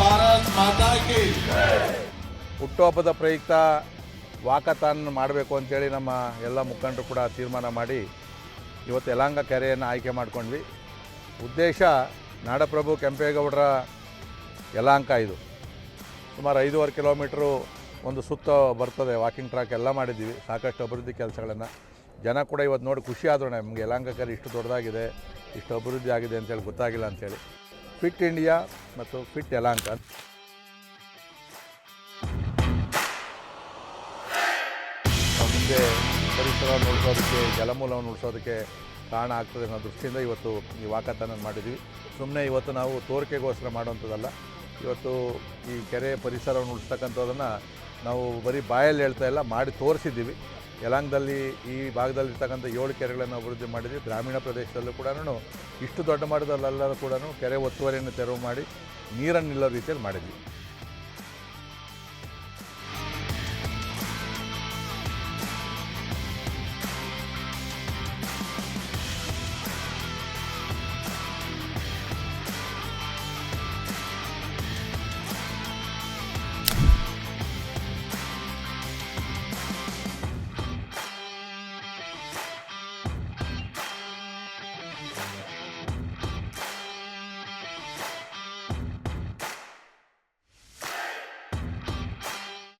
ಭಾರತ್ ಮಾತಾ ಹುಟ್ಟುಹಬ್ಬದ ಪ್ರಯುಕ್ತ ವಾಕಥಾನ್ ಮಾಡಬೇಕು ಅಂತೇಳಿ ನಮ್ಮ ಎಲ್ಲ ಮುಖಂಡರು ಕೂಡ ತೀರ್ಮಾನ ಮಾಡಿ ಇವತ್ತು ಯಲಾಂಗ ಕೆರೆಯನ್ನು ಆಯ್ಕೆ ಮಾಡ್ಕೊಂಡ್ವಿ. ಉದ್ದೇಶ ನಾಡಪ್ರಭು ಕೆಂಪೇಗೌಡರ ಯಲಾಂಕ ಇದು. ಸುಮಾರು ಐದೂವರೆ ಕಿಲೋಮೀಟ್ರು ಒಂದು ಸುತ್ತ ಬರ್ತದೆ ವಾಕಿಂಗ್ ಟ್ರ್ಯಾಕ್ ಎಲ್ಲ ಮಾಡಿದ್ದೀವಿ, ಸಾಕಷ್ಟು ಅಭಿವೃದ್ಧಿ ಕೆಲಸಗಳನ್ನು. ಜನ ಕೂಡ ಇವತ್ತು ನೋಡಿ ಖುಷಿ ಆದರೂ ನಮಗೆ ಯಲಾಂಗ ಕೆರೆ ಇಷ್ಟು ದೊಡ್ಡದಾಗಿದೆ, ಇಷ್ಟು ಅಭಿವೃದ್ಧಿ ಆಗಿದೆ ಅಂತೇಳಿ ಗೊತ್ತಾಗಿಲ್ಲ ಅಂಥೇಳಿ ಫಿಟ್ ಇಂಡಿಯಾ ಮತ್ತು ಫಿಟ್ ಯಲಾಂಕ ಮುಂದೆ ಪರಿಸರ ಉಳಿಸೋದಕ್ಕೆ ಜಲಮೂಲವನ್ನು ಉಳಿಸೋದಕ್ಕೆ ಕಾರಣ ಆಗ್ತದೆ ಅನ್ನೋ ದೃಷ್ಟಿಯಿಂದ ಇವತ್ತು ಈ ವಾಕತನ ಮಾಡಿದ್ವಿ. ಸುಮ್ಮನೆ ಇವತ್ತು ನಾವು ತೋರಿಕೆಗೋಸ್ಕರ ಮಾಡುವಂಥದ್ದಲ್ಲ. ಇವತ್ತು ಈ ಕೆರೆ ಪರಿಸರವನ್ನು ಉಳಿಸ್ತಕ್ಕಂಥದ್ದನ್ನು ನಾವು ಬರೀ ಬಾಯಲ್ಲಿ ಹೇಳ್ತಾ ಇಲ್ಲ, ಮಾಡಿ ತೋರಿಸಿದ್ದೀವಿ. ಯಲಾಂಗದಲ್ಲಿ ಈ ಭಾಗದಲ್ಲಿರ್ತಕ್ಕಂಥ ಏಳು ಕೆರೆಗಳನ್ನು ಅಭಿವೃದ್ಧಿ ಮಾಡಿದ್ವಿ. ಗ್ರಾಮೀಣ ಪ್ರದೇಶದಲ್ಲೂ ಕೂಡ ಇಷ್ಟು ದೊಡ್ಡ ಮಟ್ಟದಲ್ಲೆಲ್ಲರೂ ಕೂಡ ಕೆರೆ ಒತ್ತುವರಿಯನ್ನು ತೆರವು ಮಾಡಿ ನೀರನ್ನು ನಿಲ್ಲೋ ರೀತಿಯಲ್ಲಿ ಮಾಡಿದ್ವಿ.